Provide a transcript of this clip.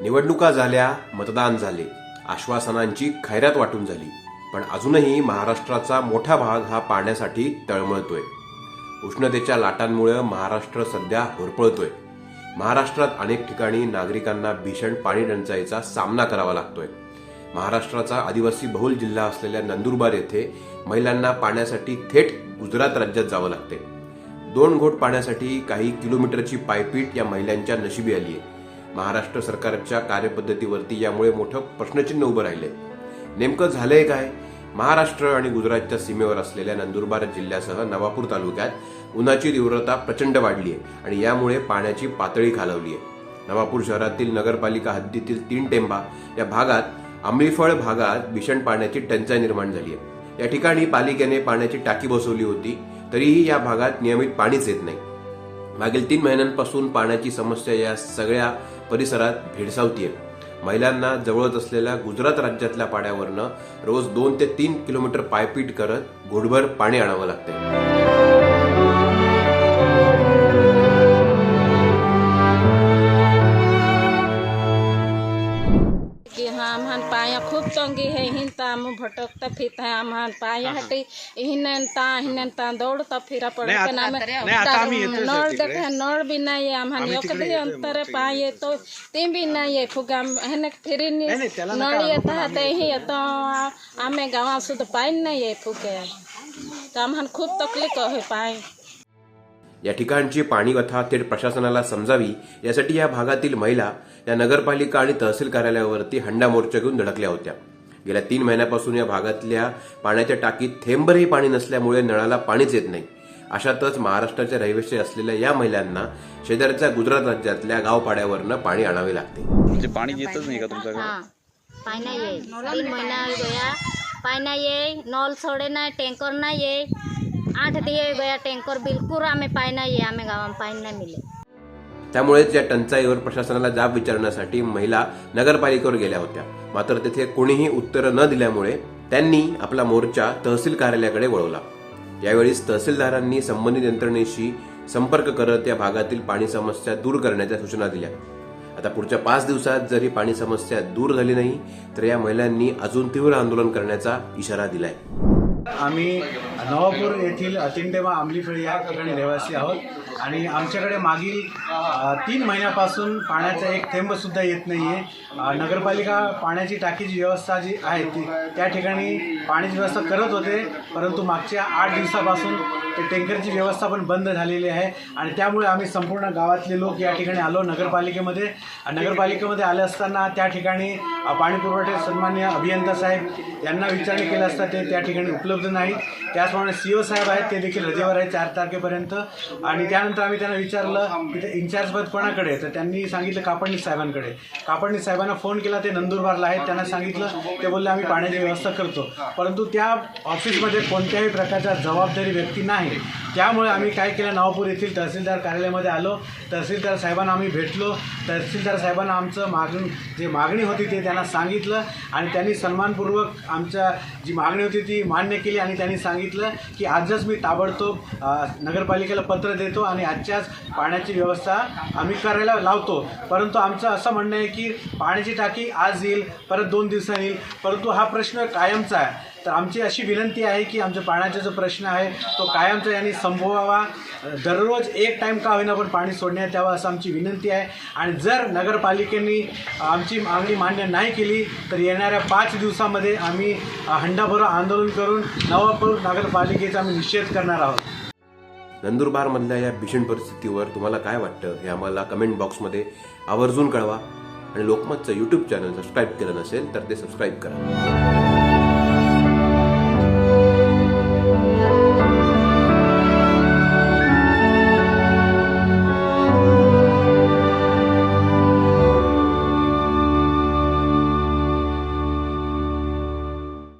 निवडणुका झाल्या मतदान झाले. आश्वासनांची खैरात वाटून झाली. पण अजूनही महाराष्ट्राचा मोठा भाग हा पाण्यासाठी तळमळतोय. उष्णतेच्या लाटांमुळे महाराष्ट्र सध्या होरपळतोय. महाराष्ट्रात अनेक ठिकाणी नागरिकांना भीषण पाणी टंचाईचा सामना करावा लागतोय. महाराष्ट्राचा आदिवासी बहुल जिल्हा असलेल्या नंदुरबार येथे महिलांना पाण्यासाठी थेट गुजरात राज्यात जावं लागते. दोन घोट पाण्यासाठी काही किलोमीटरची पायपीट या महिलांच्या नशिबी आली आहे महाराष्ट्र सरकारच्या कार्यपद्धतीवरती यामुळे मोठं प्रश्नचिन्ह उभं राहिलंय. नेमकं झालंय काय? महाराष्ट्र आणि गुजरातच्या सीमेवर असलेल्या नंदुरबार जिल्ह्यासह नवापूर तालुक्यात उन्हाची तीव्रता प्रचंड वाढली आहे आणि यामुळे पाण्याची पातळी खालवली आहे नवापूर शहरातील नगरपालिका हद्दीतील तीन टेंबा या भागात आंबीफळ भागात भीषण पाण्याची टंचाई निर्माण झाली आहे. या ठिकाणी पालिकेने पाण्याची टाकी बसवली होती तरीही या भागात नियमित पाणीच येत नाही. मागील तीन महिन्यांपासून पाण्याची समस्या या सगळ्या परिसरात भेडसावतीये. महिलांना जवळच असलेल्या गुजरात राज्यातल्या पाण्यावरनं रोज दोन ते तीन किलोमीटर पायपीट करत घोडभर पाणी आणावं लागते भटकता फिरता है आम्हाला पाया हटे हिनता हिनता दौडता फिरा पडत आता- नाही, नळ. देखा नळ बी कधी अंतर पाय येतो ते बी नाही फुगा फिरी नळ येत सुद्धा पाय नाही आहे फुगे. तर आम्हाला खूप तकलीफ आहे पाय. या ठिकाणची पाणी व्यथा थेट प्रशासनाला समजावी यासाठी या भागातील महिला या नगरपालिका आणि तहसील कार्यालयावरती हंडा मोर्चा घेऊन धडकल्या होत्या. गेल्या तीन महिन्यापासून या भागातल्या पाण्याच्या टाकीत थेंबरही पाणी नसल्यामुळे नळाला पाणीच येत नाही. अशातच महाराष्ट्राच्या रहिवासी असलेल्या या महिलांना शेजारच्या गुजरात राज्यातल्या गावपाड्यावरनं पाणी आणावे लागते. म्हणजे पाणी येतच नाही का तुमच्याकडे हाँ पानी नहीं तीन महीना गया पानी नहीं नल टैंकर नहीं आठ दिए हो गया टैंकर बिल्कुल हमें पानी नहीं है हमें गाँव में पानी नहीं मिले त्यामुळेच या टंचाईवर प्रशासनाला जाब विचारण्यासाठी महिला नगरपालिकेवर गेल्या होत्या. मात्र तेथे कोणीही उत्तरं न दिल्यामुळे त्यांनी आपला मोर्चा तहसील कार्यालयाकडे वळवला. यावेळी तहसीलदारांनी संबंधित यंत्रणेशी संपर्क करत या भागातील पाणी समस्या दूर करण्याच्या सूचना दिल्या. आता पुढच्या पाच दिवसात जर ही पाणी समस्या दूर झाली नाही तर या महिलांनी अजून तीव्र आंदोलन करण्याचा इशारा दिलाय. आम्ही नवापूर येथील अतिंडेमा आंबलीफळी या ठिकाणी रहिवासी आहोत. आणि आमच्याकडे मागील तीन महिन्यापासून पाण्याचा एक थेंबसुद्धा येत नाही आहे नगरपालिका पाण्याची टाकीची व्यवस्था जी आहे ती त्या ठिकाणी पाण्याची व्यवस्था करत होते. परंतु मागच्या आठ दिवसापासून ते टँकरची व्यवस्था पण बंद झालेली आहे. आणि त्यामुळे आम्ही संपूर्ण गावातले लोक या ठिकाणी आलो नगरपालिकेमध्ये. नगरपालिकेमध्ये आले असताना त्या ठिकाणी अ, पाणी सन्मान्य अभियंता साहेब यांना विचारणे केला असता ते त्या ठिकाणी उपलब्ध नाहीत. त्याचप्रमाणे सी ओ साहेब आहेत ते देखील रजेवर आहेत चार तारखेपर्यंत. आणि त्यानंतर आम्ही त्यांना विचारलं की ते इन्चार्ज पद कोणाकडे? तर त्यांनी सांगितलं कापडणीस साहेबांकडे. कापडणीस साहेबांना फोन केला ते नंदुरबारला आहेत त्यांना सांगितलं ते बोलले आम्ही पाण्याची व्यवस्था करतो. परंतु त्या ऑफिसमध्ये कोणत्याही प्रकारच्या जबाबदारी व्यक्ती नाही. त्यामुळे आम्ही काय केलं नावपूर येथील तहसीलदार कार्यालयामध्ये आलो. तहसीलदार साहेबांना आम्ही भेटलो. तहसीलदार साहेबांना आमचं मागणी जे मागणी होती ते त्यांना सांगितलं आणि त्यांनी सन्मानपूर्वक आमच्या जी मागणी होती ती मान्य केली आणि त्यांनी सांगितलं की आजच मी ताबडतोब नगरपालिकेला पत्र देतो आणि आजच्याच पाण्याची व्यवस्था आम्ही करायला लावतो. परंतु आमचं असं म्हणणं आहे की पाण्याची टाकी आज येईल परत दोन दिवसांनी येईल. परंतु हा प्रश्न कायमचा आहे. तर आमची अशी विनंती आहे की आमच्या पाण्याचा जो प्रश्न आहे तो कायमचा यांनी संभवावा. दररोज एक टाईम का होईना पण पाणी सोडण्यात यावं असं आमची विनंती आहे. आणि जर नगरपालिकेने आमची मागणी मान्य नाही केली तर येणाऱ्या पाच दिवसामध्ये आम्ही हंडाभरो आंदोलन करून नवापूर नगरपालिकेचा आम्ही निषेध करणार आहोत. नंदुरबारमधल्या या भीषण परिस्थितीवर तुम्हाला काय वाटतं हे आम्हाला कमेंट बॉक्समध्ये आवर्जून कळवा. आणि लोकमतचं यूट्यूब चॅनल सबस्क्राईब केलं नसेल तर ते सबस्क्राईब करा.